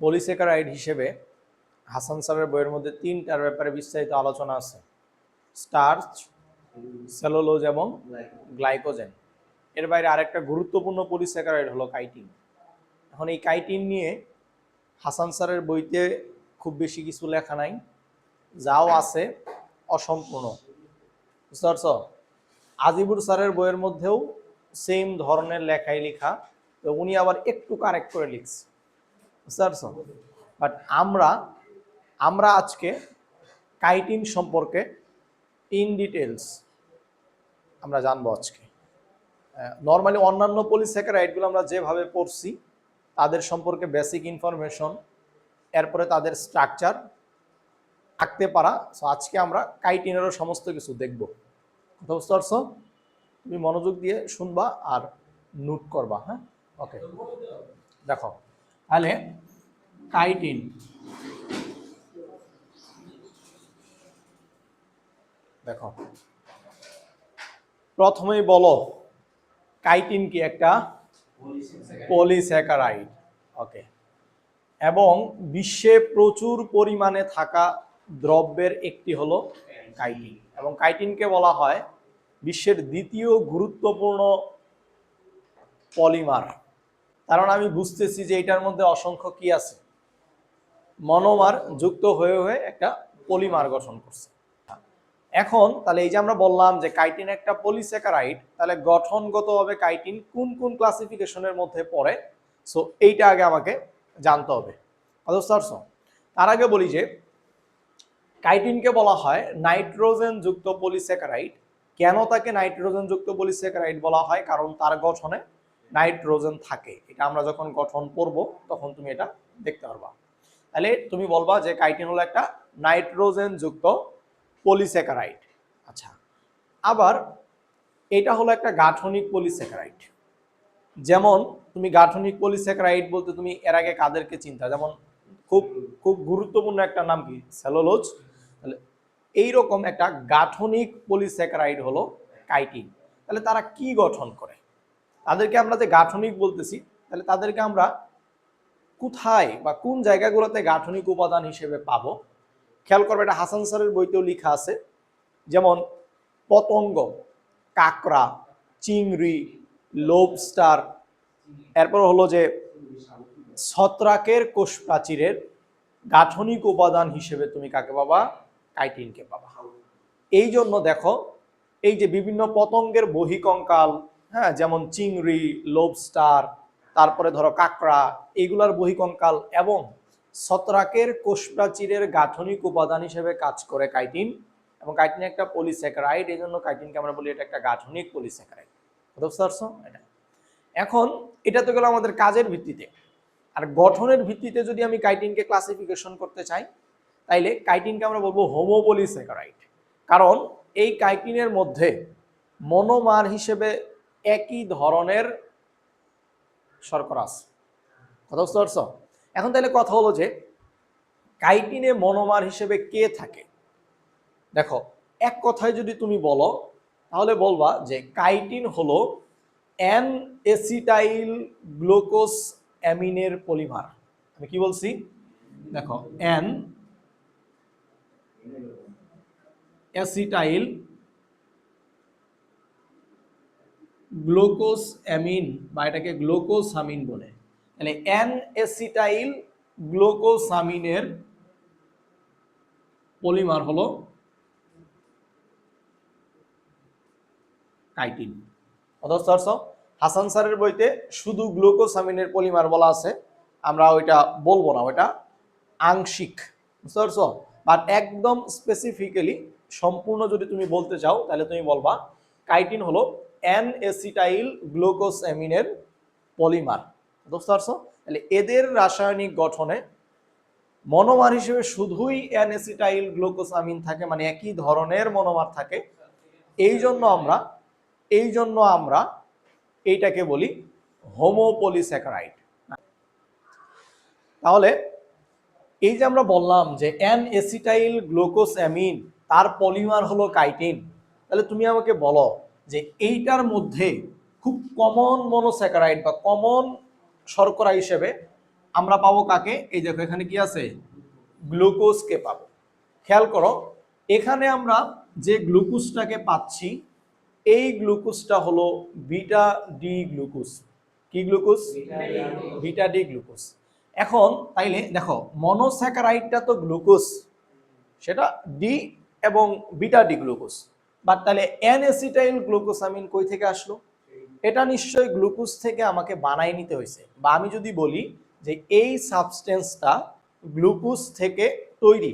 Polysaccharide হিসেবে হাসান স্যারের বইয়ের মধ্যে তিনটার ব্যাপারে বিস্তারিত আলোচনা আছে। স্টার্চ, সেলুলোজ এবং গ্লাইকোজেন। এর বাইরে আরেকটা গুরুত্বপূর্ণ পলিস্যাকারাইড হলো কাইটিন। এখন এই কাইটিন নিয়ে হাসান স্যারের বইতে খুব বেশি কিছু লেখা নাই, যাও আছে অসম্পূর্ণ। বুঝতে পারছ? আজিবুর স্যারের বইয়ের মধ্যেও সেম ধরনের লেখাই লেখা, তো উনি আবার একটু কারেক্ট করে লিখছে। বুঝতে বাট আমরা আমরা আজকে কাইটিন সম্পর্কে ইন ডিটেলস আমরা জানব আজকে। নর্মালি অন্যান্য পলিস্যাকারাইডগুলো আমরা যেভাবে পড়ছি তাদের সম্পর্কে বেসিক ইনফরমেশন এরপরে তাদের স্ট্রাকচার থাকতে পারা। সো আজকে আমরা কাইটিনেরও সমস্ত কিছু দেখব। কথা বুঝতে পারছ? তুমি মনোযোগ দিয়ে শুনবা আর নোট করবা হ্যাঁ? ওকে দেখো, তাহলে কাইটিন দেখো। প্রথমেই বলো কাইটিন কি একটা? পলিস্যাকারাইড ওকে এবং বিশ্বে প্রচুর পরিমাণে থাকা দ্রব্যের একটি হলো কাইটিন এবং কাইটিনকে বলা হয় বিশ্বের দ্বিতীয় গুরুত্বপূর্ণ পলিমার কারণ আমি বুঝতেছি যে এটার মধ্যে অসংখ্য কি আছে। মনোমার যুক্ত হয়ে হয়ে একটা পলিমার গঠন করছে। এখন তাহলে এই যে আমরা বললাম যে কাইটিন একটা পলিস্যাকারাইড তাহলে গঠনগতভাবে কাইটিন কোন কোন ক্লাসিফিকেশনের মধ্যে পড়ে? সো এইটা আগে আমাকে জানতে হবে। তার আগে বলি যে কাইটিনকে বলা হয় নাইট্রোজেন যুক্ত পলিস্যাকারাইড কেন তাকে নাইট্রোজেন যুক্ত পলিস্যাকারাইড বলা হয়? কারণ তার গঠনে নাইট্রোজেন থাকে। এটা আমরা যখন গঠন করব, তখন তুমি এটা দেখতে পারবা। তাহলে তুমি বলবা যে কাইটিন হলো একটা নাইট্রোজেন যুক্ত পলিস্যাকারাইড আচ্ছা। আবার এটা হলো একটা গাঠনিক পলিস্যাকারাইড যেমন তুমি গাঠনিক পলিস্যাকারাইড বলতে তুমি এর আগে কাদেরকে চিন্তা? যেমন খুব খুব গুরুত্বপূর্ণ একটা নাম কি? সেলোলোজ তাহলে এইরকম একটা গাঠনিক পলিস্যাকারাইড হলো কাইটিন তাহলে তারা কি গঠন করে? তাদেরকে আমরা যে গাঠনিক বলতেছি তাহলে তাদেরকে আমরা কোথায় বা কোন জায়গাগুলোতে গাঠনিক উপাদান হিসেবে পাবো? খেয়াল করবে, এটা হাসান স্যারের বইতেও লেখা আছে। যেমন, পতঙ্গ, কাকড়া, চিংড়ি, লোবস্টার, এরপর হলো যে ছত্রাকের কোষ প্রাচীরের গাঠনিক উপাদান হিসেবে তুমি কাকে পাবা? কাইটিনকে পাবা। এই জন্য দেখো, এই যে বিভিন্ন পতঙ্গের বহিকঙ্কাল হ্যাঁ যেমন চিংড়ি, লোবস্টার তারপরে ধরো কাকড়া এইগুলার বহিকঙ্কাল এবং ছত্রাকের কোষ প্রাচীরের গাঠনিক উপাদান হিসেবে কাজ করে কাইটিন এবং কাইটিন একটা পলিস্যাকারাইড এই জন্য কাইটিনকে আমরা বলি এটা একটা গাঠনিক পলিস্যাকারাইড এটা। এখন এটা তো গেল আমাদের কাজের ভিত্তিতে। আর গঠনের ভিত্তিতে যদি আমি কাইটিনকে ক্লাসিফিকেশন করতে চাই, তাইলে কাইটিনকে আমরা বলব হোমোপলিস্যাকারাইড কারণ এই কাইটিনের মধ্যে মনোমার হিসেবে একই ধরনের শর্করা কথা বুঝতে পারছ? এখন তাহলে কথা হলো যে, কাইটিনে মনোমার হিসেবে কে থাকে? দেখো, এক কথায় যদি তুমি বলো, তাহলে বলবা যে কাইটিন হলো অ্যান এসিটাইল গ্লুকোজ অ্যামিনের পলিমার। আমি কি বলছি? দেখো, অ্যান অ্যাসিটাইল গ্লুকোজ অ্যামিন বা এটাকে গ্লুকোসামিন বলে। মানে অ্যান এসিটাইল গ্লুকোসামিনের পলিমার হলো কাইটিন। অথচ হাসান স্যারের বইতে শুধু গ্লুকোসামিনের পলিমার বলা আছে, আমরা ওইটা বলব না, ওইটা আংশিক। বুঝতে পারছ? বাট একদম স্পেসিফিক্যালি সম্পূর্ণ যদি তুমি বলতে চাও, তাহলে তুমি বলবা, কাইটিন হলো অ্যান এসিটাইল গ্লুকোসামিনের পলিমার বুঝতে পারছ? তাহলে এদের রাসায়নিক গঠনে মনোমার হিসেবে শুধুই অ্যানেসিটাইল গ্লুকোসামিন থাকে মানে একই ধরনের মনোমার থাকে। এই জন্য আমরা এই জন্য আমরা এইটাকে বলি হোমোপলিস্যাকারাইড তাহলে এই যে আমরা বললাম যে অ্যান এসিটাইল গ্লুকোসামিন তার পলিমার হলো কাইটিন তাহলে তুমি আমাকে বলো যে এইটার মধ্যে খুব কমন মনোস্যাকারাইড বা কমন শর্করা হিসেবে আমরা পাবো কাকে? এই দেখো, এখানে কি আছে? গ্লুকোজকে পাবো। খেয়াল করো, এখানে আমরা যে গ্লুকোজটাকে পাচ্ছি, এই গ্লুকোজটা হলো বিটা ডি গ্লুকোজ কি গ্লুকোজ বিটা ডি গ্লুকোজ এখন তাইলে দেখো মনোস্যাকারাইডটা তো গ্লুকোজ সেটা ডি এবং বিটা ডি গ্লুকোজ বাট তাহলে এন অ্যাসিটাইল গ্লুকোসামিন কই থেকে আসলো? এটা নিশ্চয়ই গ্লুকোজ থেকে আমাকে বানাই নিতে হয়েছে। বা আমি যদি বলি যে এই সাবস্টেন্সটা গ্লুকোজ থেকে তৈরি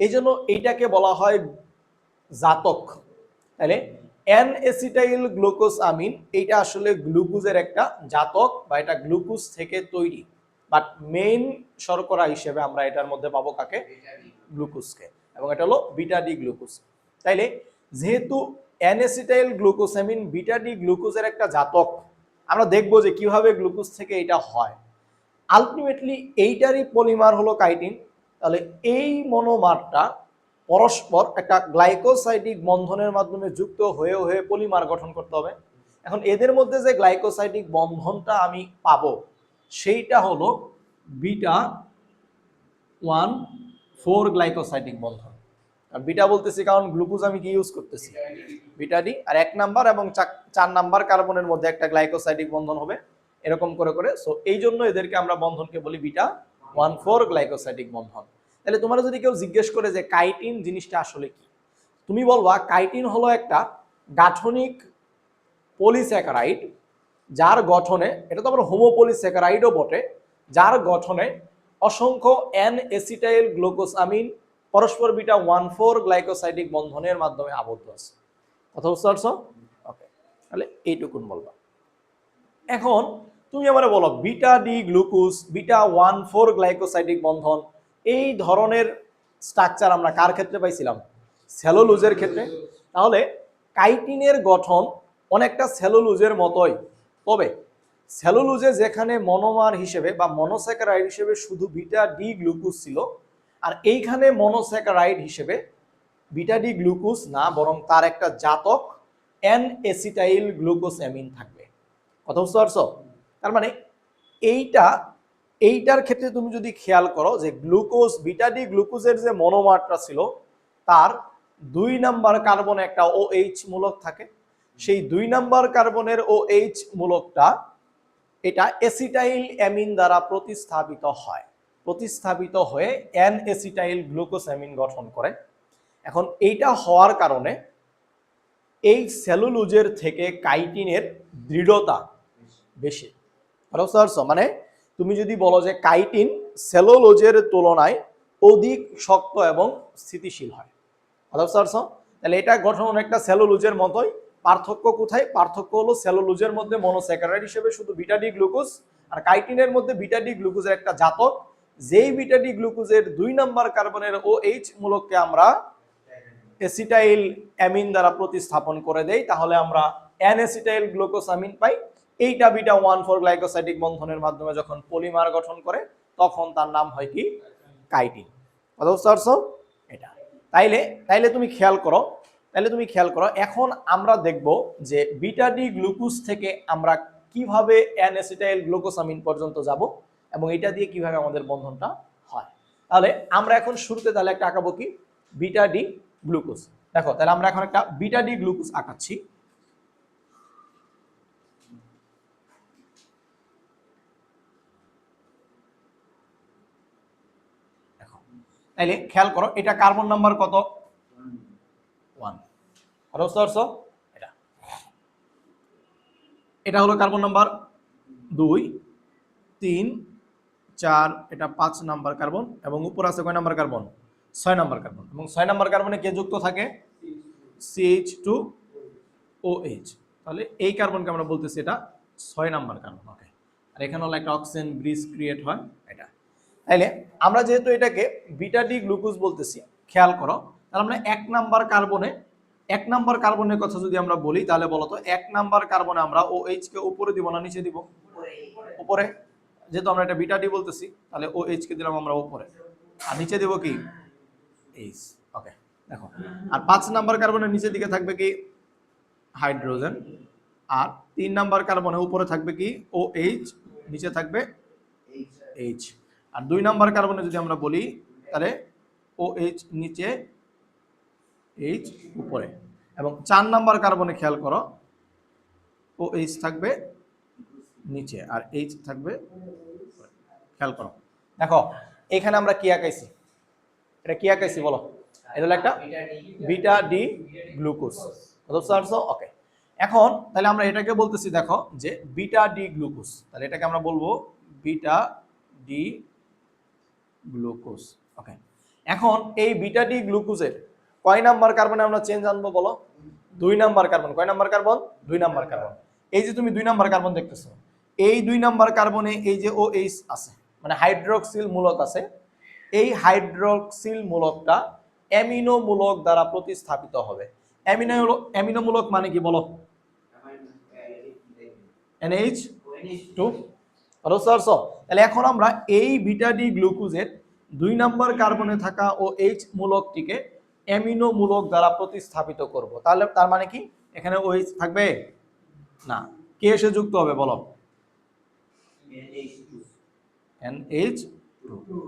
এই জন্য এইটাকে বলা হয় জাতক। তাহলে এন এসিটাইল গ্লুকোজ আমিন এইটা আসলে গ্লুকোজের একটা জাতক বা এটা গ্লুকোজ থেকে তৈরি। বাট মেইন শর্করা হিসেবে আমরা এটার মধ্যে পাবো কাকে? গ্লুকোজকে এবং এটা হলো বিটা ডি গ্লুকোজ তাইলে যেহেতু অ্যানেসিটাইল গ্লুকোসামিন বিটা ডি গ্লুকোজের একটা জাতক, আমরা দেখব যে কীভাবে গ্লুকোজ থেকে এটা হয়। আলটিমেটলি এইটারই পলিমার হলো কাইটিন। তাহলে এই মনোমারটা পরস্পর একটা গ্লাইকোসাইটিক বন্ধনের মাধ্যমে যুক্ত হয়ে হয়ে পলিমার গঠন করতে হবে। এখন এদের মধ্যে যে গ্লাইকোসাইটিক বন্ধনটা আমি পাব, সেইটা হলো বিটা ওয়ান ফোর গ্লাইকোসাইটিক বন্ধন। বিটা বলতেছি কারণ গ্লুকোজ আমি কি ইউজ করতেছি? বিটা ডি আর এক নাম্বার এবং চার নাম্বার কার্বনের মধ্যে একটা গ্লাইকোসাইডিক বন্ধন হবে, এরকম করে করে। সো এই জন্য এদেরকে আমরা বন্ধনকে বলি বিটা ওয়ান ফোর গ্লাইকোসাইডিক বন্ধন। তাহলে তোমরা যদি কেউ জিজ্ঞেস করে যে কাইটিন জিনিসটা আসলে কি? তুমি বলবা কাইটিন হলো একটা গাঠনিক পলিস্যাকারাইড যার গঠনে, এটা তো আবার হোমোপলিস্যাকারাইডও বটে, যার গঠনে অসংখ্য অ্যান এসিটাইল গ্লুকোজ আমিন পরস্পর বিটা ওয়ান ফোর গ্লাইকোসাইডিক বন্ধনের মাধ্যমে আবদ্ধ আছে। কথা বুঝতে পারছ? ওকে তাহলে এইটুকুন বলবা। এখন তুমি আমার বলো, beta D glucose, beta one four glycosidic বন্ধন, এই ধরনের স্ট্রাকচার আমরা কার ক্ষেত্রে পাইছিলাম? সেলোলুজের ক্ষেত্রে। তাহলে কাইটিনের গঠন অনেকটা সেলোলুজের মতোই। তবে সেলোলুজে যেখানে মনোমার হিসেবে বা মনোস্যাকারাইড হিসেবে শুধু বিটা ডি গ্লুকোজ ছিল আর এইখানে মনোস্যাকারাইড হিসেবে বিটা ডি গ্লুকোজ না, বরং তার একটা জাতক এন এসিটাইল গ্লুকোজ অ্যামিন থাকবে। কথা বুঝতে পারছ? তার মানে এইটা, এইটার ক্ষেত্রে তুমি যদি খেয়াল করো যে গ্লুকোজ বিটা ডি গ্লুকোজের যে মনোমারটা ছিল, তার দুই নাম্বার কার্বনে একটা ও এইচ মূলক থাকে। সেই দুই নাম্বার কার্বনের ও এইচ মূলকটা এটা এসিটাইল অ্যামিন দ্বারা প্রতিস্থাপিত হয়। প্রতিস্থাপিত হয়ে এন এসিটাইল গ্লুকোজ অ্যামিন গঠন করে এখন এইটা হওয়ার কারণে এই সেলুলোজের থেকে কাইটিনের দৃঢ়তা বেশি? মানে তুমি যদি বলো যে কাইটিন সেলুলোজের তুলনায় অধিক শক্ত এবং স্থিতিশীল হয়? তাহলে এটা গঠন অনেকটা সেলুলোজের মতোই পার্থক্য কোথায় পার্থক্য হলো সেলুলোজের মধ্যে মনোস্যাকারাইড হিসেবে শুধু বিটা ডি গ্লুকোজ আর কাইটিনের মধ্যে বিটা ডি গ্লুকোজের একটা জাতক যেই বিটা ডি গ্লুকোজের দুই নাম্বার কার্বনের ও এইচ মূলককে আমরা এসিটাইল অ্যামিন দ্বারা প্রতিস্থাপন করে দেই, তাহলে আমরা অ্যান এসিটাইল গ্লুকোসামিন পাই। এইটা বিটা ওয়ান ফোর গ্লাইকোসাইটিক বন্ধনের মাধ্যমে যখন পলিমার গঠন করে, তখন তার নাম হয় কি? কাইটিন। কথা বুঝতে পারছ? এটা। তাইলে তাইলে তুমি খেয়াল করো, তাইলে তুমি খেয়াল করো, এখন আমরা দেখব যে বিটা ডি গ্লুকোজ থেকে আমরা কীভাবে অ্যান এসিটাইল গ্লুকোসামিন পর্যন্ত যাব। এবং এটা দিয়ে কীভাবে আমাদের বন্ধনটা হয়। তাহলে আমরা এখন শুরুতে তাহলে একটা আঁকাবো কি? Beta D glucose. দেখো, তাহলে আমরা এখন একটা বিটা ডি গ্লুকোজ আঁকাচ্ছি। তাইলে খেয়াল করো, এটা কার্বন নাম্বার কত? ওয়ান। এটা হলো কার্বন নাম্বার দুই, তিন চার, এটা পাঁচ নাম্বার কার্বন এবং উপর আছে কয় নাম্বার কার্বন? ছয় নাম্বার কার্বন। এবং ছয় নাম্বার কার্বনে কে যুক্ত থাকে? সিএইচ টু ও এইচ তাহলে এই কার্বনকে আমরা বলতেছি এটা ছয় নাম্বার কার্বন, ওকে। আর এখানে হলো একটা অক্সিজেন ব্রিজ ক্রিয়েট হয়, এটা। তাইলে আমরা যেহেতু এটাকে বিটা ডি গ্লুকোজ বলতেছি, খেয়াল করো, তাহলে আমরা এক নাম্বার কার্বনে, এক নাম্বার কার্বনের কথা যদি আমরা বলি, তাহলে বলতো এক নাম্বার কার্বনে আমরা ও এইচ কে উপরে দিব না নিচে দিব? উপরে। যেহেতু আমরা এটা বিটা ডি বলতেছি, তাহলে ও এইচ কে দিলাম আমরা উপরে। আর নিচে দেব কি? এইচ ওকে দেখো। আর পাঁচ নাম্বার কার্বনের নিচের দিকে থাকবে কি? হাইড্রোজেন আর তিন নাম্বার কার্বনের উপরে থাকবে কি? ও এইচ নিচে থাকবে এইচ আর দুই নাম্বার কার্বনে যদি আমরা বলি, তাহলে ও এইচ নিচে এইচ উপরে। এবং চার নাম্বার কার্বনে খেয়াল করো ও এইচ থাকবে নিচে, আর এইচ থাকবে, খেয়াল করো। দেখো, এখানে আমরা কি আঁকাইছি? এটা কি আঁকাইছি বলো? এটা হলো একটা বিটা ডি গ্লুকোজ। ওকে। এখন তাহলে আমরা এটাকে বলতেছি, দেখো, যে বিটা ডি গ্লুকোজ। তাহলে এটাকে আমরা বলব বিটা ডি গ্লুকোজ। ওকে। এখন এই বিটা ডি গ্লুকোজের কয় নাম্বার কার্বনে আমরা চেঞ্জ আনব বলো? দুই নাম্বার কার্বন। কয় নাম্বার কার্বন? দুই নাম্বার কার্বন। এই যে তুমি দুই নাম্বার কার্বন দেখতেছো এই দুই নাম্বার কার্বনে এই যে ও এইচ আছে মানে হাইড্রোক্সিল মূলক আছে, এই হাইড্রোক্সিল মূলকটা অ্যামিনো মূলক দ্বারা প্রতিস্থাপিত হবে। অ্যামিনো অ্যামিনো মূলক মানে কি বলো? এনএইচ টু পারছ তাহলে এখন আমরা এই বিটা ডি গ্লুকোজের দুই নাম্বার কার্বনে থাকা ও এইচ মূলকটিকে অ্যামিনো মূলক দ্বারা প্রতিস্থাপিত করব। তাহলে তার মানে কি? এখানে ওইচ থাকবে? না। কে এসে যুক্ত হবে বলো? এনএইচ টু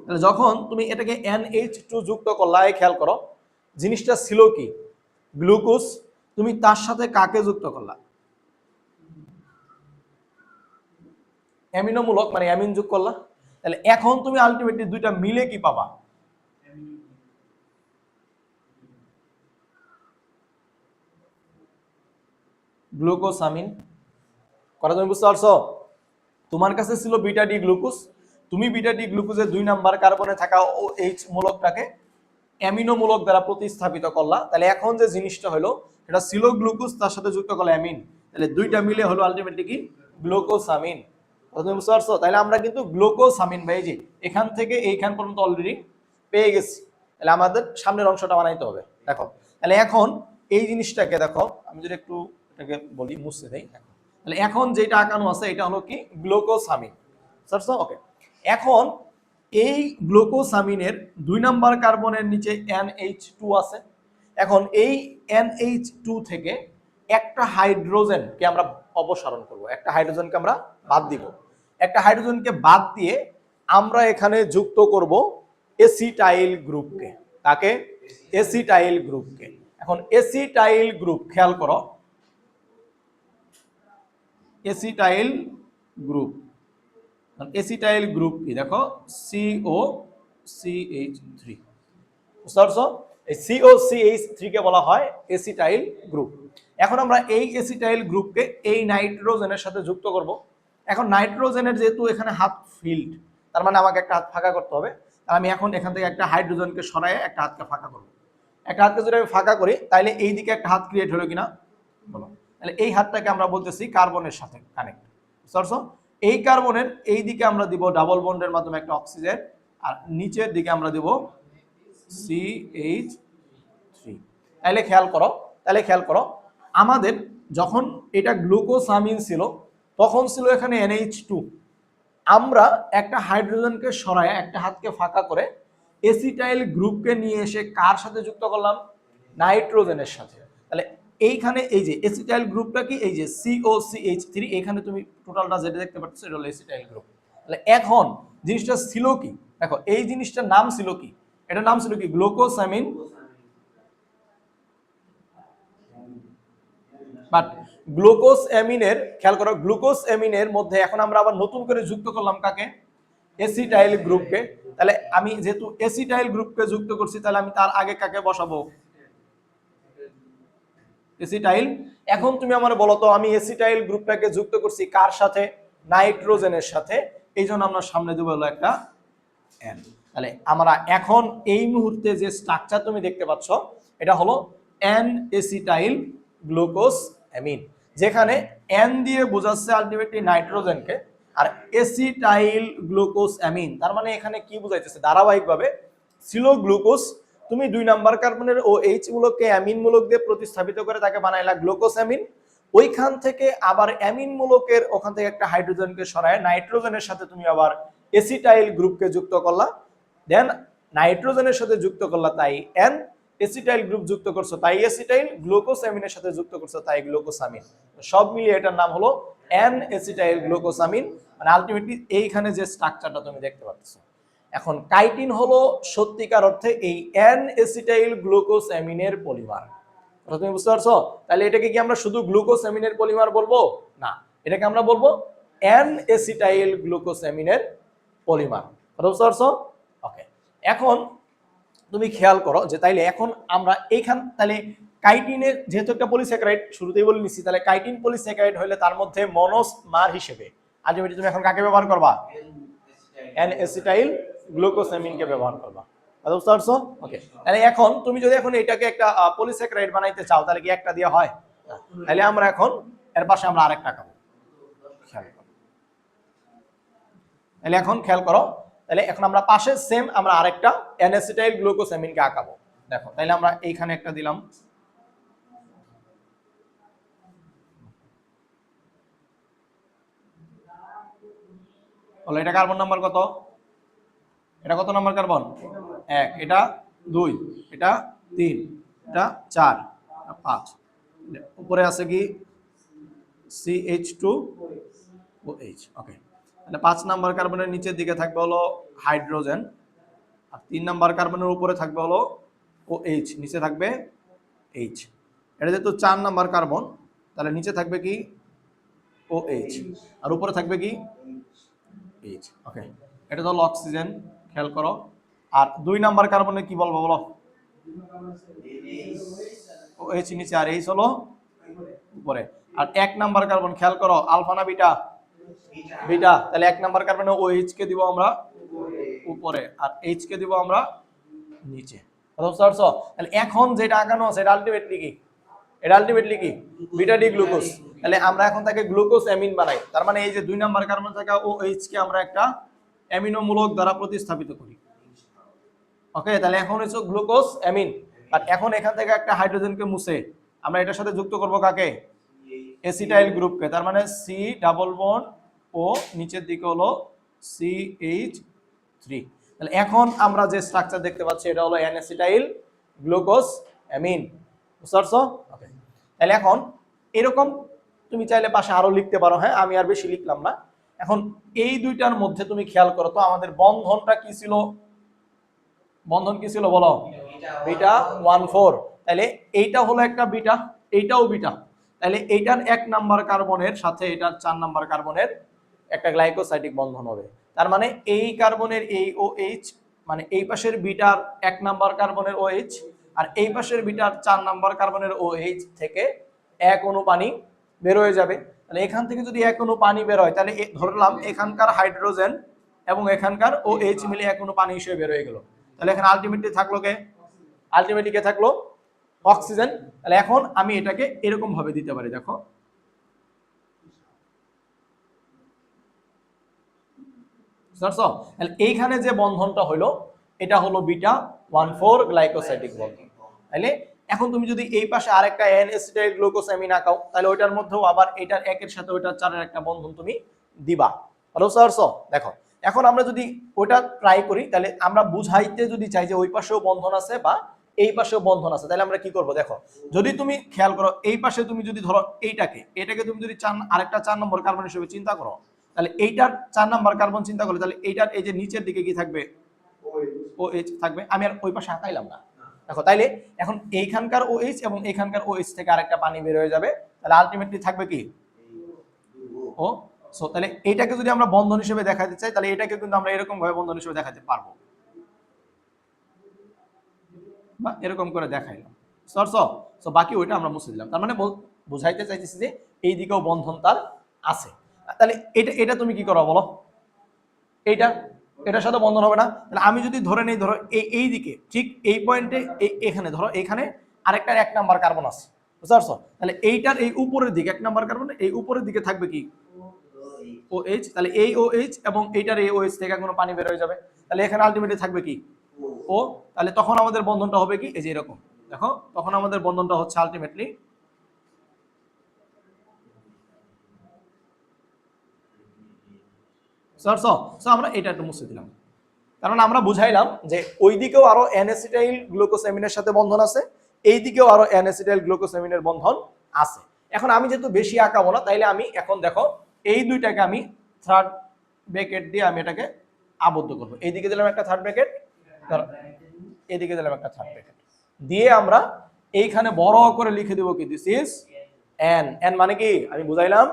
তাহলে যখন তুমি এটাকে এনএইচ টু যুক্ত করলা খেয়াল করো, জিনিসটা ছিল কি? গ্লুকোজ, তুমি তার সাথে কাকে যুক্ত করলা? অ্যামিনোমূলক মানে অ্যামিন যোগ করলা। তাহলে এখন তুমি আলটিমেটলি দুইটা মিলে কি পাবা? গ্লুকোসামিন কথা তুমি বুঝতে পারছ? তোমার কাছে ছিল বিটা ডি গ্লুকোজ তুমি বিটা ডি গ্লুকোজের দুই নাম্বার কার্বনে থাকা ও এইচ মূলকটাকে অ্যামিনো মূলক দ্বারা প্রতিস্থাপিত করলা। তাহলে এখন যে জিনিসটা হলো, সেটা ছিল গ্লুকোজ তার সাথে যুক্ত করলা অ্যামিন তাহলে দুইটা মিলে হলো আলটিমেটলি কি? গ্লুকোসামিন তুমি বুঝতে পারছ? তাহলে আমরা কিন্তু গ্লুকোসামিন ভাই যে এখান থেকে এইখান পর্যন্ত অলরেডি পেয়ে গেছি। তাহলে আমাদের সামনের অংশটা বানাইতে হবে। দেখো, তাহলে এখন এই জিনিসটাকে দেখো, আমি যদি একটু এটাকে বলি মুছতে দেই, দেখো। তাহলে এখন যেটা আঁকানো আছে, এটা হলো কি? গ্লুকোসামিন। বুঝতে ওকে এখন এই গ্লুকোসামিনের দুই নাম্বার কার্বনের নিচে NH2 টু আছে। এখন এই NH2 টু থেকে একটা হাইড্রোজেনকে আমরা অপসারণ করব। একটা হাইড্রোজেনকে আমরা বাদ দিব। একটা হাইড্রোজেনকে বাদ দিয়ে আমরা এখানে যুক্ত করব এসিটাইল গ্রুপকে তাকে এসিটাইল গ্রুপকে এখন এসিটাইল গ্রুপ খেয়াল করো এসিটাইল গ্রুপ। এসিটাইল গ্রুপ কি? দেখো সিও সিএইচ থ্রি বুঝতে পারছ? এই সিও সিএইচ থ্রিকে বলা হয় এসিটাইল গ্রুপ। এখন আমরা এই এসিটাইল গ্রুপকে এই নাইট্রোজেনের সাথে যুক্ত করব। এখন নাইট্রোজেনের যেহেতু এখানে হাত ফিল্ড তার মানে আমাকে একটা হাত ফাঁকা করতে হবে। আর আমি এখন এখান থেকে একটা হাইড্রোজেনকে সরাই একটা হাতকে ফাঁকা করব। একটা হাতকে যদি আমি ফাঁকা করি তাহলে এই দিকে একটা হাত ক্রিয়েট হলো কিনা? বলো। তাহলে এই হাতটাকে আমরা বলতেছি কার্বনের সাথে কানেক্ট বুঝতে এই কার্বনের এই দিকে আমরা দিব ডাবল বন্ডের মাধ্যমে একটা অক্সিজেন আর নিচের দিকে আমরা দিব সি এইচ থ্রি তাহলে খেয়াল করো তাহলে খেয়াল করো, আমাদের যখন এটা গ্লুকোসামিন ছিল, তখন ছিল এখানে এনএইচ টু আমরা একটা হাইড্রোজেনকে সরায় একটা হাতকে ফাঁকা করে এসিটাইল গ্রুপকে নিয়ে এসে কার সাথে যুক্ত করলাম? নাইট্রোজেনের সাথে। তাহলে এইখানে এই যে এসিটাইল গ্রুপটা কি? এই যে সিও সিএইচ থ্রি এখানে তুমি টোটালটা যেটা দেখতে পাচ্ছ, এটা হলো এসিটাইল গ্রুপ তাহলে এখন জিনিসটা ছিল কি? দেখো, এই জিনিসটার নাম ছিল কি? এটার নাম ছিল কি? গ্লুকোসামিন বাট গ্লুকোজ অ্যামিনের খেয়াল করো গ্লুকোজ অ্যামিনের মধ্যে এখন আমরা আবার নতুন করে যুক্ত করলাম কাকে? এসিটাইল গ্রুপকে তাহলে আমি যেহেতু এসিটাইল গ্রুপকে যুক্ত করছি, তাহলে আমি তার আগে কাকে বসাবো? এসিটাইল এখন তুমি আমার বলো তো, আমি এসিটাইল গ্রুপটাকে যুক্ত করছি কার সাথে? নাইট্রোজেনের সাথে। এই জন্য আমরা সামনে দেবো হলো একটা এন তাহলে আমরা এখন এই মুহূর্তে যে স্ট্রাকচার তুমি দেখতে পাচ্ছ, এটা হলো এন এসিটাইল গ্লুকোজ অ্যামিন। যেখানে এন দিয়ে বোঝাচ্ছে আলটিমেটলি নাইট্রোজেনকে, আর এসিটাইল গ্লুকোজ অ্যামিন। তার মানে এখানে কি বোঝাইতেছে? ধারাবাহিকভাবে ছিল গ্লুকোজ তুমি দুই নাম্বার কার্বনের ও এইচ মূলককে অ্যামিন মূলক দিয়ে প্রতিস্থাপিত করে তাকে বানাইলা গ্লুকোজ অ্যামিন ওইখান থেকে আবার অ্যামিন মূলকের ওখান থেকে একটা হাইড্রোজেনকে সরায়, নাইট্রোজেনের সাথে তুমি আবার এসিটাইল গ্রুপকে যুক্ত করলা। দেন নাইট্রোজেনের সাথে যুক্ত করলা তাই এন এসিটাইল গ্রুপ যুক্ত করছ তাই এসিটাইল গ্লুকোসামিনের সাথে যুক্ত করছ তাই গ্লুকোসামিন সব মিলিয়ে এটার নাম হলো এন এসিটাইল গ্লুকোসামিন মানে আলটিমেটলি এইখানে যে স্ট্রাকচারটা তুমি দেখতে পাচ্ছ। এখন কাইটিন হলো সত্যিকার অর্থে এই এন এসিটাইল গ্লুকোসামিনের পলিমার। কথা তুমি বুঝতে পারছ? তাহলে এটাকে কি আমরা শুধু গ্লুকোসামিনের পলিমার বলব? না, এটাকে আমরা বলব এন এসিটাইল গ্লুকোসামিনের পলিমার। কথা বুঝতে পারছ? ওকে এখন তুমি খেয়াল করো যে তাইলে এখন আমরা এইখান তাহলে কাইটিনের যেহেতু একটা পলিস্যাকারাইড শুরুতেই বলে নিচ্ছি তাহলে কাইটিন পলিস্যাকারাইড হলে তার মধ্যে মনোস মার হিসেবে। আলটিমেটলি তুমি এখন কাকে ব্যবহার করবা? এন এসিটাইল গ্লুকোসামিনকে ব্যবহার করবা। কথা বুঝতে পারছ? ওকে তাহলে এখন তুমি যদি এখন এটাকে একটা পলিস্যাকারাইড বানাইতে চাও, তাহলে কি একটা দেওয়া হয়? তাহলে আমরা এখন এর পাশে আমরা আরেকটা খাব। তাহলে এখন খেয়াল করো, তাহলে এখন আমরা পাশে সেম আমরা আরেকটা অ্যানেসিটাইল গ্লুকোসামিনকে আঁকাবো। দেখো, তাহলে আমরা এইখানে একটা দিলাম। বলো এটা কার্বন নাম্বার কত? এটা কত নাম্বার কার্বন এক। এটা দুই। এটা তিন। এটা চার। পাঁচ। উপরে আছে কি? C H two O H okay তাহলে পাঁচ নাম্বার কার্বনের নিচের দিকে থাকবে হলো হাইড্রোজেন আর তিন নাম্বার কার্বনের উপরে থাকবে হলো ও এইচ নিচে থাকবে এইচ এটা যেহেতু চার নাম্বার কার্বন তাহলে নিচে থাকবে কি? ও এইচ আর উপরে থাকবে কি? এইচ ওকে এটা তো হলো অক্সিজেন খেয়াল করো। আর দুই নাম্বার কার্বনে কি বলব বলো? ও এইচ নিচে আর এইচ হলো উপরে। আর এক নাম্বার কার্বন, খেয়াল করো আলফা না বিটা বিটা তাহলে এক নাম্বার কার্বনে ও এইচ কে দিব আমরা উপরে আর এইচ কে দিব আমরা নিচে। তাহলে এখন যেটা আঁকানো আছে এটা আলটিমেটলি কি? এটা আলটিমেটলি কি? বিটা ডি গ্লুকোজ তাহলে আমরা এখন তাকে গ্লুকোজ অ্যামিন বানাই। তার মানে এই যে দুই নাম্বার কার্বন থাকা ও এইচ কে আমরা একটা অ্যামিনোমূলক দ্বারা প্রতিস্থাপিত করি। ওকে তাহলে এখন হচ্ছে গ্লুকোজ অ্যামিন আর এখন এখান থেকে একটা হাইড্রোজেনকে মুছে। আমরা এটার সাথে যুক্ত করব কাকে? এসিটাইল গ্রুপকে তার মানে সি ডাবল বন্ড ও নিচের দিকে হলো সি এইচ থ্রি তাহলে এখন আমরা যে স্ট্রাকচার দেখতে পাচ্ছি, এটা হলো অ্যানেসিটাইল গ্লুকোজ অ্যামিন বুঝতে পারছ? ওকে তাহলে এখন এরকম তুমি চাইলে পাশে আরও লিখতে পারো হ্যাঁ? আমি আর বেশি লিখলাম না। এখন এই দুইটার মধ্যে তুমি খেয়াল করো তো, আমাদের বন্ধনটা কি ছিল? বন্ধন কি ছিল বলো? Beta one four. তাহলে এইটা হলো একটা বিটা, এইটাও বিটা। তাহলে এইটার এক নাম্বার কার্বনের সাথে এটার চার নাম্বার কার্বনের একটা গ্লাইকোসাইটিক বন্ধন হবে। তার মানে এই কার্বনের এই ও এইচ মানে এই পাশের বিটার এক নাম্বার কার্বনের ও এইচ আর এই পাশের বিটার চার নাম্বার কার্বনের ও এইচ থেকে এক অণু পানি বের হয়ে যাবে। তাহলে এখান থেকে যদি এক অণু পানি বের হয়, তাহলে ধরলাম এখানকার হাইড্রোজেন এবং এখানকার ও এইচ মিলে এক অণু পানি হিসেবে বের হয়ে গেল। তাহলে এখানে আলটিমেটলি থাকল কে? আলটিমেটলি কে থাকল? অক্সিজেন। তাহলে এখন আমি এটাকে এরকম ভাবে দিতে পারি, দেখো। এইখানে যে বন্ধনটা হলো এটা হলো বিটা ওয়ান ফোর গ্লাইকোসাইটিক বন্ধন তাহলে এখন তুমি যদি এই পাশে আরেকটা এন গ্লুকোসামিন আঁকাও তাহলে ওইটার মধ্যেও আবার এটার একের সাথে ওইটার চারের একটা বন্ধন তুমি দিবা। বুঝতে পারছ দেখো, এখন আমরা যদি ওইটা ট্রাই করি তাহলে আমরা বুঝাইতে যদি চাই যে ওই পাশেও বন্ধন আছে বা এই পাশেও বন্ধন আছে তাহলে আমরা কি করব? দেখো, যদি তুমি খেয়াল করো, এই পাশে তুমি যদি ধরো এইটাকে, এটাকে তুমি যদি চান আরেকটা চার নম্বর কার্বন হিসেবে চিন্তা করো তাহলে এইটার চার নাম্বার কার্বন চিন্তা করলে তাহলে এইটার এই যে নিচের দিকে কি থাকবে? ও থাকবে, আমি আর ওই পাশে হাঁকাইলাম না। দেখো, তাইলে এখন এইখানকার ও এইচ এবং এইখানকার ও এইচ থেকে আরেকটা পানি বের হয়ে যাবে, তাহলে আলটিমেটলি থাকবে কি? ও সো তাহলে এইটাকে যদি আমরা বন্ধন হিসেবে দেখাতে চাই, তাহলে এটাকে কিন্তু আমরা এরকম ভাবে বন্ধন হিসেবে দেখাতে পারব। বা এরকম করে দেখাইলাম। সরস সো বাকি ওইটা আমরা মুছে দিলাম। তার মানে বুঝাইতে চাইতেছি যে এই দিকেও বন্ধন তার আছে। তাহলে এটা এটা তুমি কি করো বলো? এইটা এটার সাথে বন্ধন হবে না। তাহলে আমি যদি ধরে নেই, ধরো এই এই দিকে, ঠিক এই পয়েন্টে এখানে, ধরো এখানে আরেকটার এক নাম্বার কার্বন আছে। বুঝতে পারছ? তাহলে এইটার এই উপরের দিকে, এক নাম্বার কার্বন এই উপরের দিকে থাকবে কি? ও এইচ তাহলে এই ও এইচ এবং এইটার এই ও এইচ থেকে কোনো পানি বের হয়ে যাবে। তাহলে এখানে আলটিমেটলি থাকবে কি? ও তাহলে তখন আমাদের বন্ধনটা হবে কি? এই যে এরকম। দেখো, তখন আমাদের বন্ধনটা হচ্ছে আলটিমেটলি সো আমরা এটা একটু মুছে দিলাম। কারণ আমরা বুঝাইলাম যে ওই দিকেও আরও অ্যানেসিটাইল গ্লুকোসামিনের সাথে বন্ধন আছে এই দিকেও আরও অ্যানেসিটাইল গ্লুকোসামিনের বন্ধন আছে। এখন আমি যেহেতু বেশি আঁকাবো না, তাইলে আমি এখন দেখো, এই দুইটাকে আমি থার্ড ব্র্যাকেট দিয়ে আমি এটাকে আবদ্ধ করব। এইদিকে দিলাম একটা থার্ড ব্র্যাকেট এদিকে দিলাম একটা থার্ড ব্র্যাকেট দিয়ে আমরা এইখানে বড় করে লিখে দেবো কি দিস ইজ এন এন মানে কি? আমি বুঝাইলাম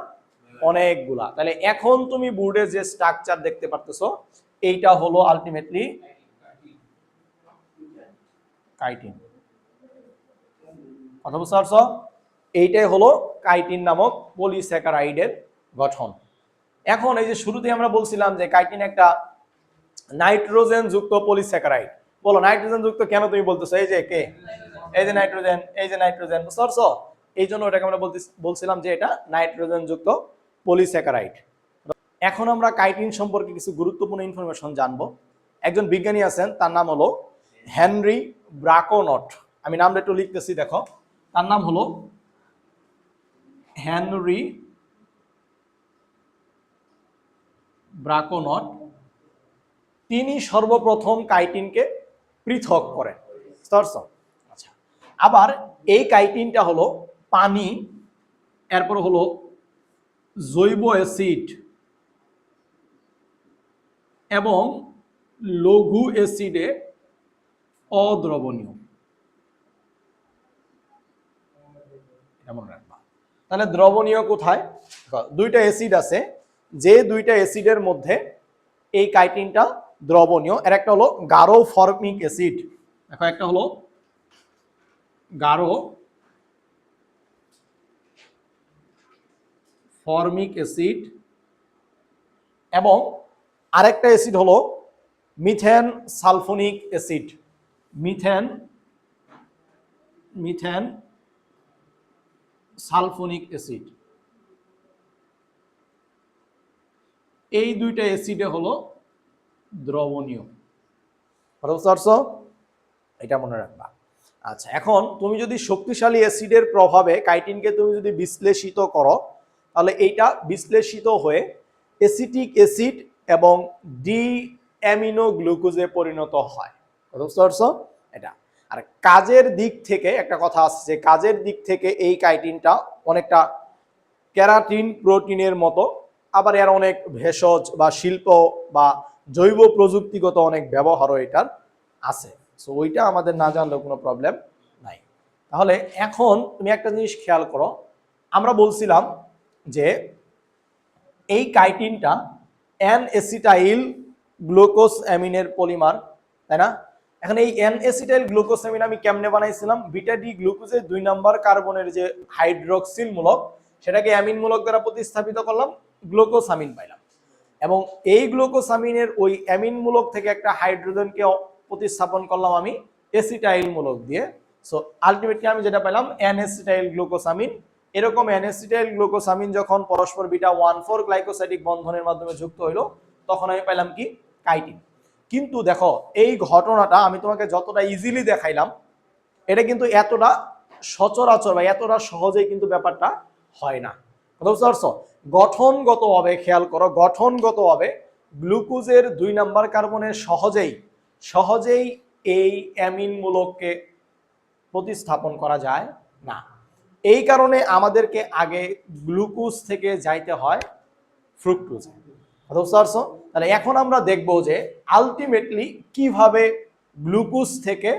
অনেকগুলা। তাহলে এখন তুমি বোর্ডে যে স্ট্রাকচার দেখতে পারতেছো, এইটা হলো আলটিমেটলি কাইটিন কথা বুঝতে পারছ? এইটাই হলো কাইটিন নামক পলিস্যাকারাইডের গঠন। এখন এই যে শুরুতে আমরা বলছিলাম যে কাইটিন একটা নাইট্রোজেন যুক্ত পলিস্যাকারাইড বলো নাইট্রোজেন যুক্ত কেন তুমি বলতেছো? এই যে কে? এই যে নাইট্রোজেন এই যে নাইট্রোজেন বুঝতে পারছ? এই জন্য এটাকে আমরা বলছিলাম যে এটা নাইট্রোজেন যুক্ত পলিস্যাকারাইড এখন আমরা কাইটিন সম্পর্কে কিছু গুরুত্বপূর্ণ ইনফরমেশন জানব। একজন বিজ্ঞানী আছেন, তার নাম হলো হেনরি ব্রাকোনট। আমি নামটা একটু লিখতেছি, দেখো। তার নাম হলো হেনরি ব্রাকোনট। তিনি সর্বপ্রথম কাইটিনকে পৃথক করেন। আচ্ছা। আবার এই কাইটিনটা হলো পানি, এরপর হলো জৈব অ্যাসিড এবং লঘু অ্যাসিডে অদ্রবণীয়। এমন তাহলে দ্রবণীয় কোথায়? দুইটা অ্যাসিড আছে। যে দুইটা অ্যাসিডের মধ্যে এই কাইটিনটা দ্রবণীয়। এর একটা হলো গাঢ় ফর্মিক অ্যাসিড। দেখো, একটা হলো গাঢ় ফর্মিক অ্যাসিড এবং আরেকটা অ্যাসিড হলো methane sulphonic acid. Methane methane sulphonic acid. এই দুইটা অ্যাসিডে হলো দ্রবণীয়? এটা মনে রাখবা। আচ্ছা এখন তুমি যদি শক্তিশালী অ্যাসিডের প্রভাবে কাইটিনকে তুমি যদি বিশ্লেষিত করো তাহলে এইটা বিশ্লেষিত হয়ে এসিটিক অ্যাসিড এবং ডি অ্যামিনো গ্লুকোজে পরিণত হয়। বুঝতে পারছ? এটা। আর কাজের দিক থেকে একটা কথা আসছে কাজের দিক থেকে এই কাইটিনটা অনেকটা ক্যারাটিন প্রোটিনের মতো, আবার এর অনেক ভেষজ বা শিল্প বা জৈব প্রযুক্তিগত অনেক ব্যবহারও এটার আছে। সো ওইটা আমাদের না জানলেও কোনো প্রবলেম নাই। তাহলে এখন তুমি একটা জিনিস খেয়াল করো। আমরা বলছিলাম যে এই কাইটিনটা অ্যান এসিটাইল গ্লুকোজ অ্যামিনের পলিমার, তাই না? এখন এই এন এসিটাইল গ্লুকোজ অ্যামিন আমি কেমনে বানাইছিলাম? বিটা ডি গ্লুকোজের দুই নাম্বার কার্বনের যে হাইড্রোক্সিল মূলক সেটাকে অ্যামিন মূলক দ্বারা প্রতিস্থাপিত করলাম গ্লুকোসামিন পাইলাম। এবং এই গ্লুকোসামিনের ওই অ্যামিন মূলক থেকে একটা হাইড্রোজেনকে প্রতিস্থাপন করলাম আমি এসিটাইল মূলক দিয়ে। সো আলটিমেটলি আমি যেটা পেলাম অ্যান এসিটাইল গ্লুকোসামিন এরকম অ্যানেসিটাইল গ্লুকোসামিন যখন পরস্পর বিটা ওয়ান ফোর গ্লাইকোসাইডিক বন্ধনের মাধ্যমে যুক্ত হইল, তখন আমি পাইলাম কি? কাইটিন। কিন্তু দেখো, এই ঘটনাটা আমি তোমাকে যতটা ইজিলি দেখাইলাম, এটা কিন্তু এতটা সচরাচর বা এতটা সহজেই কিন্তু ব্যাপারটা হয় না। গঠনগতভাবে খেয়াল করো, গঠনগতভাবে গ্লুকোজের দুই নাম্বার কার্বনের সহজেই সহজেই এই অ্যামিন মূলককে প্রতিস্থাপন করা যায় না। এই কারণে আমাদেরকে আগে গ্লুকোজ থেকে যাইতে হয় ফ্রুক্টোজে বুঝতে তাহলে এখন আমরা দেখব যে আলটিমেটলি কীভাবে গ্লুকোজ থেকে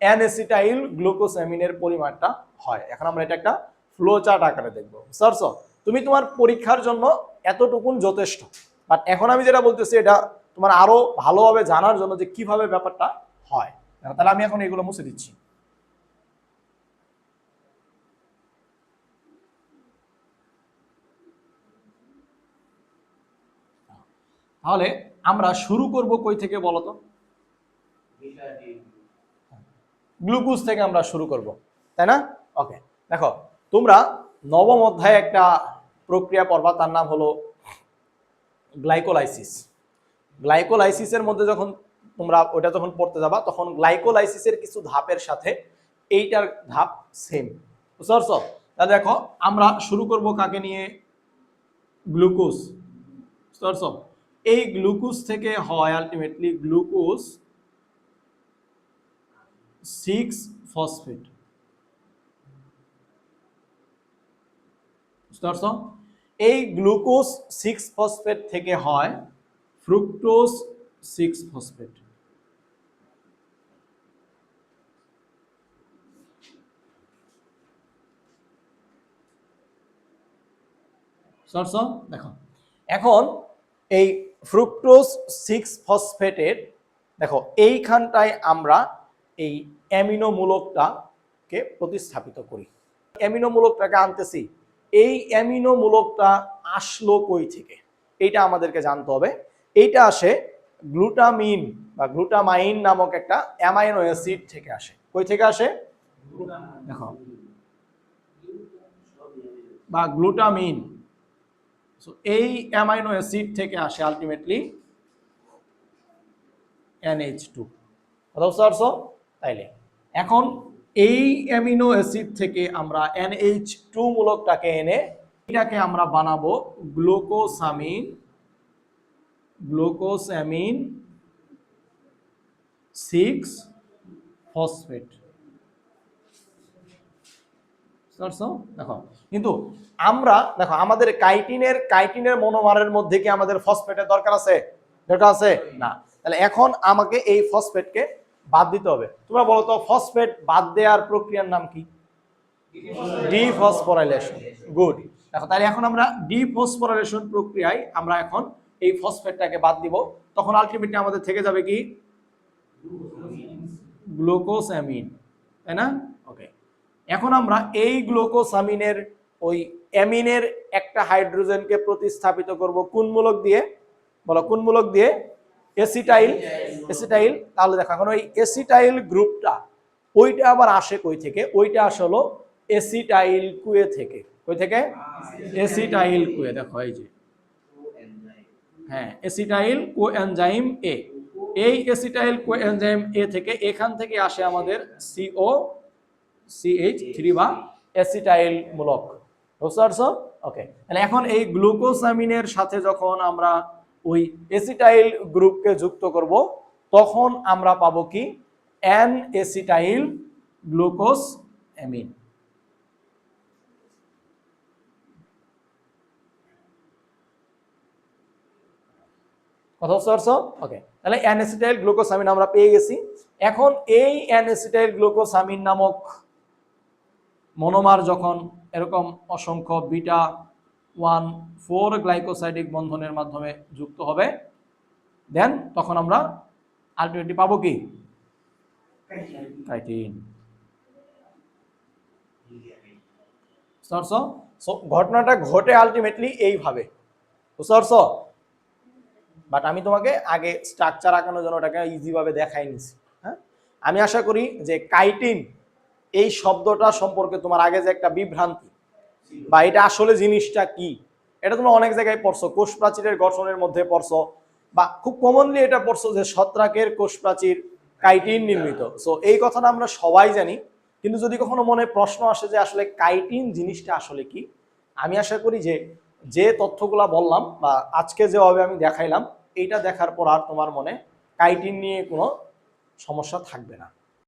অ্যানেসিটাইল গ্লুকোসামিনের পরিমাণটা হয়। এখন আমরা এটা একটা ফ্লো চার্ট আকারে দেখব। বুঝতে তুমি তোমার পরীক্ষার জন্য এতটুকুন যথেষ্ট। বাট এখন আমি যেটা বলতেছি, এটা তোমার আরও ভালোভাবে জানার জন্য যে কীভাবে ব্যাপারটা হয়। তাহলে আমি এখন এগুলো মুছে দিচ্ছি। তাহলে আমরা শুরু করব কই থেকে বলো তো গ্লুকোজ থেকে আমরা শুরু করব, তাই না? ওকে দেখো, তোমরা নবম অধ্যায়ে একটা প্রক্রিয়া পড়বা, তার নাম হলো গ্লাইকোলাইসিস। গ্লাইকোলাইসিসের মধ্যে যখন তোমরা ওটা যখন পড়তে যাবা, তখন গ্লাইকোলাইসিসের কিছু ধাপের সাথে এইটার ধাপ সেম বুঝতে তা দেখো, আমরা শুরু করব কাকে নিয়ে? গ্লুকোজ। বুঝতে এই গ্লুকোজ থেকে হয় আলটিমেটলি গ্লুকোজ সিক্স ফসফেট এই গ্লুকোজ সিক্স ফসফেট থেকে হয় ফ্রুক্টোজ সিক্স ফসফেট দেখো, এখন এই ফ্রুক্টোজ সিক্স ফসফেটের দেখো, এইখানটায় আমরা এই অ্যামিনো মূলকটাকে প্রতিস্থাপিত করি। অ্যামিনো মূলকটাকে আনতেছি। এই অ্যামিনো মূলকটা আসলো কই থেকে? এইটা আমাদেরকে জানতে হবে। এইটা আসে গ্লুটামিন বা গ্লুটামাইন নামক একটা অ্যামাইনো অ্যাসিড থেকে আসে। কই থেকে আসে? দেখো। বা গ্লুটামিন। সো এই অ্যামাইনো অ্যাসিড থেকে আসে আলটিমেটলি এনএইচ টু কথা বুঝতে পারছ? তাইলে, এখন এই অ্যামিনো অ্যাসিড থেকে আমরা এনএইচ টু মূলকটাকে এনে, এটাকে আমরা বানাবো গ্লুকোসামিন গ্লুকোসামিন সিক্স ফসফেট দেখো, কিন্তু আমরা, দেখো, আমাদের কাইটিনের কাইটিনের মনোমারের মধ্যে কি আমাদের ফসফেটের দরকার আছে? দরকার আছে? না। তাহলে এখন আমাকে এই ফসফেটকে বাদ দিতে হবে। তোমরা বলো তো ফসফেট বাদ দেওয়ার প্রক্রিয়ার নাম কি? ডিফসফোরাইলেশন গুড দেখো, তাহলে এখন আমরা ডিফসফোরাইলেশন প্রক্রিয়ায় আমরা এখন এই ফসফেটটাকে বাদ দিব। তখন আলটিমেটলি আমাদের থেকে যাবে কি? গ্লুকোসামিন তাই না? ওকে এখন আমরা এই গ্লুকোসামিনের ওই অ্যামিনের একটা হাইড্রোজেনকে প্রতিস্থাপিত করব কোন মূলক দিয়ে? বলো, কোন মূলক দিয়ে? এসিটাইল। এসিটাইল, তাহলে দেখো, এখন ওই এসিটাইল গ্রুপটা, ওইটা আবার আসে কই থেকে? ওইটা আসে হলো এসিটাইল কুয়ে থেকে। কই থেকে? এসিটাইল কুয়ে, দেখো, এই যে। হ্যাঁ এসিটাইল কো এনজাইম এ। এই এসিটাইল কো এনজাইম এ থেকে এখান থেকে আসে আমাদের সিও সিএইচ থ্রি বা অ্যাসিটাইল মূলক বুঝতে পারছ ওকে তাহলে এখন এই গ্লুকোসামিনের সাথে যখন আমরা ওই এসিটাইল গ্রুপকে যুক্ত করব, তখন আমরা পাবো কি? অ্যান গ্লুকোজ অ্যামিন কথা বুঝতে পারছ ওকে তাহলে গ্লুকোসামিন আমরা পেয়ে গেছি। এখন এই অ্যানেসিটাইল গ্লুকোসামিন নামক মনোমার যখন এরকম অসংখ্য বিটা ওয়ান ফোর গ্লাইকোসাইডিক বন্ধনের মাধ্যমে যুক্ত হবে, দেন তখন আমরা আলটিমেটলি পাবো কি? কাইটিন ঘটনাটা ঘটে আলটিমেটলি এইভাবে। বুঝতে বাট আমি তোমাকে আগে স্ট্রাকচার আঁকানোর জন্য ওটাকে ইজিভাবে দেখাই নিছি হ্যাঁ? আমি আশা করি যে কাইটিন এই শব্দটা সম্পর্কে তোমার আগে যে একটা বিভ্রান্তি বা এটা আসলে জিনিসটা কি? এটা তোমরা অনেক জায়গায় পড়ছো কোষ প্রাচীরের গঠনের মধ্যে পড়ছো বা খুব কমনলি এটা পড়ছো যে সত্রাকের কোষ প্রাচীর কাইটিন নির্মিত। সো এই কথাটা আমরা সবাই জানি, কিন্তু যদি কখনো মনে প্রশ্ন আসে যে আসলে কাইটিন জিনিসটা আসলে কি, আমি আশা করি যে যে তথ্যগুলা বললাম বা আজকে যেভাবে আমি দেখাইলাম, এইটা দেখার পর আর তোমার মনে কাইটিন নিয়ে কোনো সমস্যা থাকবে না।